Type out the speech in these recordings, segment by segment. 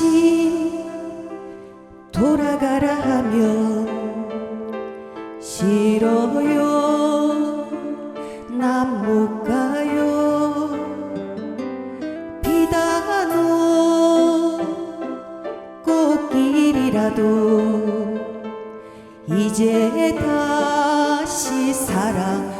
다시 돌아가라 하면 싫어요. 난 못 가요. 비단오 꽃길이라도 이제 다시 사랑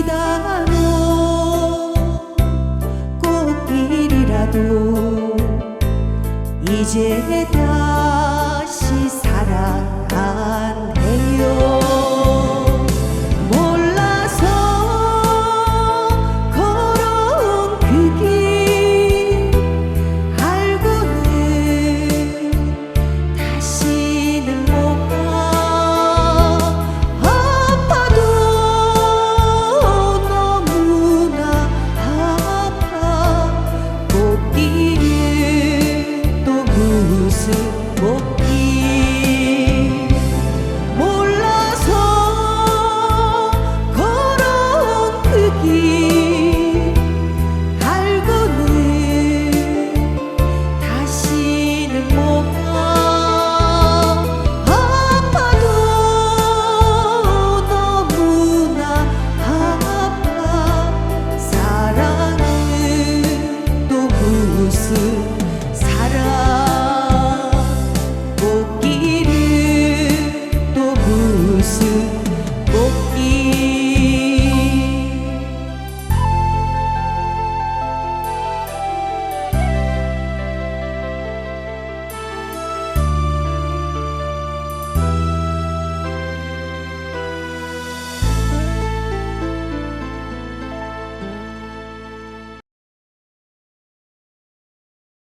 비단오 꽃길이라도 이제 다 su boca. você.